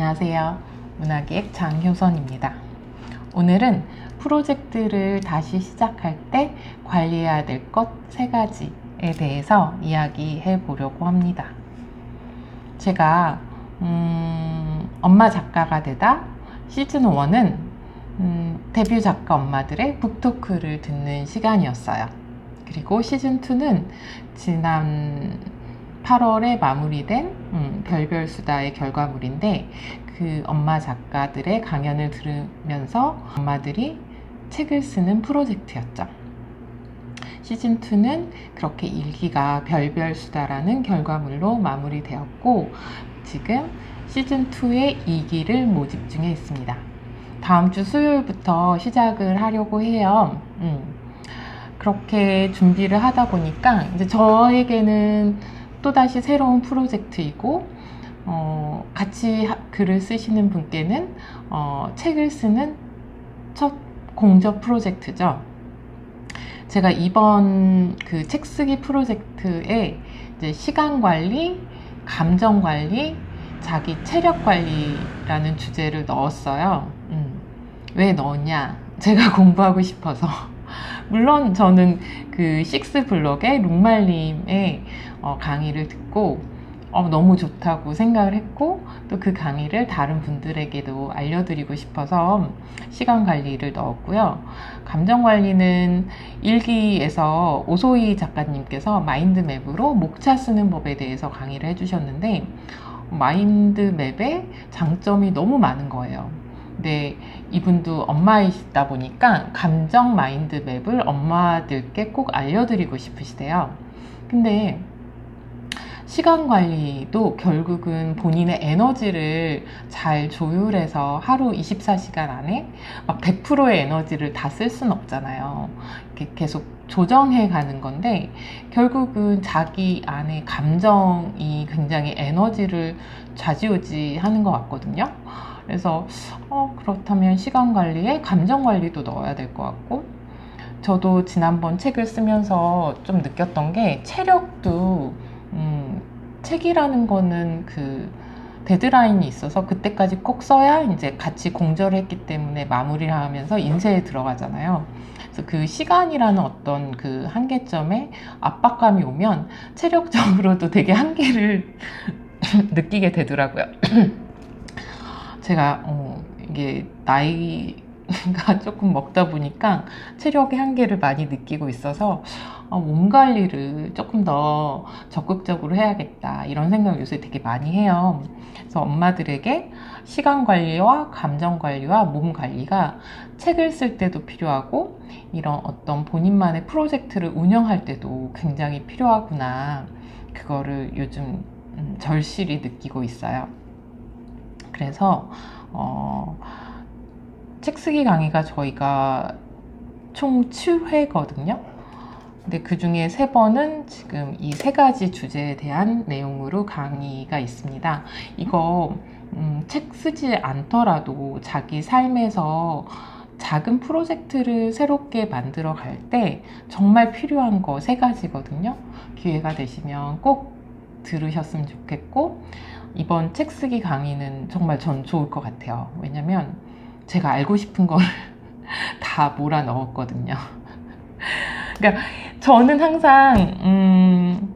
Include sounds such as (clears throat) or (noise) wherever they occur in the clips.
안녕하세요. 문화기획 장효선입니다. 오늘은 프로젝트를 다시 시작할 때 관리해야 될 것 세 가지에 대해서 이야기해 보려고 합니다. 제가 음, 엄마 작가가 되다 시즌 1은 음, 데뷔 작가 엄마들의 북토크를 듣는 시간이었어요. 그리고 시즌 2는 지난 8월에 마무리된 음, 별별 수다의 결과물인데 그 엄마 작가들의 강연을 들으면서 엄마들이 책을 쓰는 프로젝트였죠. 시즌 2는 그렇게 일기가 별별 수다라는 결과물로 마무리되었고 지금 시즌 2의 2기를 모집 중에 있습니다. 다음 주 수요일부터 시작을 하려고 해요. 음, 그렇게 준비를 하다 보니까 이제 저에게는 또다시 새로운 프로젝트이고 어, 같이 하- 글을 쓰시는 분께는 어, 책을 쓰는 첫 공적 프로젝트죠. 제가 이번 그 책 쓰기 프로젝트에 시간 관리, 감정 관리, 자기 체력 관리라는 주제를 넣었어요. 음, 왜 넣었냐? 제가 (laughs) 공부하고 싶어서. 물론 저는 그 식스 블럭의 룩말님의 어, 강의를 듣고 어, 너무 좋다고 생각을 했고 또 그 강의를 다른 분들에게도 알려드리고 싶어서 시간 관리를 넣었고요. 감정 관리는 일기에서 오소희 작가님께서 마인드맵으로 목차 쓰는 법에 대해서 강의를 해주셨는데 마인드맵의 장점이 너무 많은 거예요. 근데 이분도 엄마이시다 보니까 감정 마인드 맵을 엄마들께 꼭 알려드리고 싶으시대요. 근데 시간 관리도 결국은 본인의 에너지를 잘 조율해서 하루 24시간 안에 막 100%의 에너지를 다 쓸 수는 없잖아요. 이렇게 계속 조정해 가는 건데 결국은 자기 안에 감정이 굉장히 에너지를 좌지우지 하는 것 같거든요. 그래서 어, 그렇다면 시간 관리에 감정 관리도 넣어야 될 것 같고 저도 지난번 책을 쓰면서 좀 느꼈던 게 체력도 음, 책이라는 거는 그 데드라인이 있어서 그때까지 꼭 써야 이제 같이 공절을 했기 때문에 마무리를 하면서 인쇄에 들어가잖아요. 그래서 그 시간이라는 어떤 그 한계점에 압박감이 오면 체력적으로도 되게 한계를 (laughs) 느끼게 되더라고요. (clears throat) 제가 어, 이게 나이가 (laughs) 조금 먹다 보니까 체력의 한계를 많이 느끼고 있어서 어, 몸 관리를 조금 더 적극적으로 해야겠다 이런 생각을 요새 되게 많이 해요. 그래서 엄마들에게 시간 관리와 감정 관리와 몸 관리가 책을 쓸 때도 필요하고 이런 어떤 본인만의 프로젝트를 운영할 때도 굉장히 필요하구나 그거를 요즘 음, 절실히 느끼고 있어요. 그래서 어, 책 쓰기 강의가 저희가 총 7회거든요. 근데 그 중에 세 번은 지금 이 세 가지 주제에 대한 내용으로 강의가 있습니다. 이거 음, 책 쓰지 않더라도 자기 삶에서 작은 프로젝트를 새롭게 만들어 갈 때 정말 필요한 거 세 가지거든요. 기회가 되시면 꼭 들으셨으면 좋겠고 이번 책 쓰기 강의는 정말 전 좋을 것 같아요. 왜냐면 제가 알고 싶은 걸 (laughs) 다 몰아 넣었거든요. (laughs) 그러니까 저는 항상 음,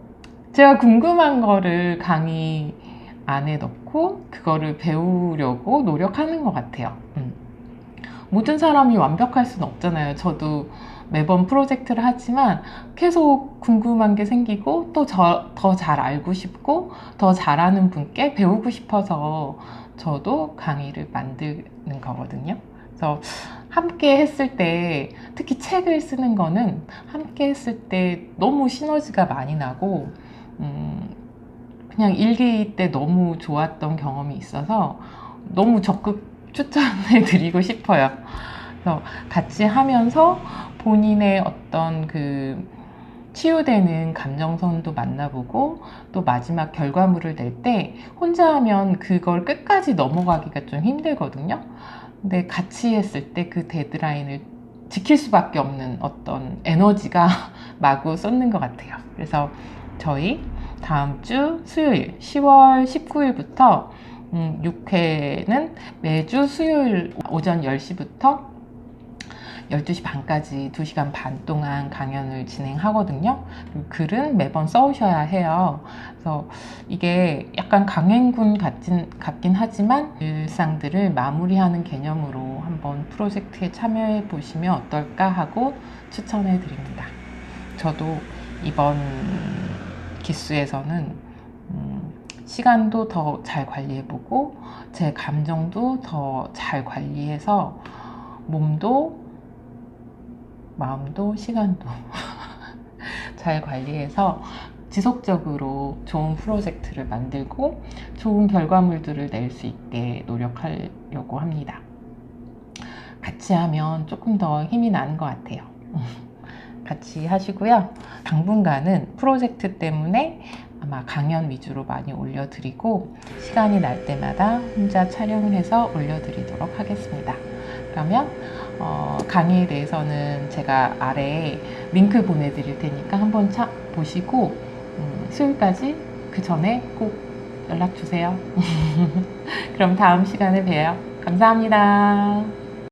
제가 궁금한 거를 강의 안에 넣고 그거를 배우려고 노력하는 것 같아요. 음. 모든 사람이 완벽할 수는 없잖아요. 저도 매번 프로젝트를 하지만 계속 궁금한 게 생기고 또 더 잘 알고 싶고 더 잘하는 분께 배우고 싶어서 저도 강의를 만드는 거거든요. 그래서 함께 했을 때 특히 책을 쓰는 거는 함께 했을 때 너무 시너지가 많이 나고 음, 그냥 일기 때 너무 좋았던 경험이 있어서 너무 적극 추천해 드리고 싶어요. 그래서 같이 하면서 본인의 어떤 그 치유되는 감정선도 만나보고 또 마지막 결과물을 낼 때 혼자 하면 그걸 끝까지 넘어가기가 좀 힘들거든요. 근데 같이 했을 때 그 데드라인을 지킬 수밖에 없는 어떤 에너지가 (laughs) 마구 쏟는 것 같아요. 그래서 저희 다음 주 수요일 10월 19일부터 음, 6회는 매주 수요일 오전 10시부터 12시 반까지 2시간 반 동안 강연을 진행하거든요. 글은 매번 써오셔야 해요. 그래서 이게 약간 강행군 같진, 같긴 하지만 일상들을 마무리하는 개념으로 한번 프로젝트에 참여해 보시면 어떨까 하고 추천해 드립니다. 저도 이번 기수에서는 음, 시간도 더 잘 관리해보고 제 감정도 더 잘 관리해서 몸도 마음도 시간도 (laughs) 잘 관리해서 지속적으로 좋은 프로젝트를 만들고 좋은 결과물들을 낼 수 있게 노력하려고 합니다. 같이 하면 조금 더 힘이 나는 것 같아요. (laughs) 같이 하시고요. 당분간은 프로젝트 때문에 아마 강연 위주로 많이 올려드리고 시간이 날 때마다 혼자 촬영을 해서 올려드리도록 하겠습니다. 그러면 어, 강의에 대해서는 제가 아래에 링크 보내드릴 테니까 한번 차, 보시고 음, 수요일까지 그 전에 꼭 연락 주세요. (laughs) 그럼 다음 시간에 봬요. 감사합니다.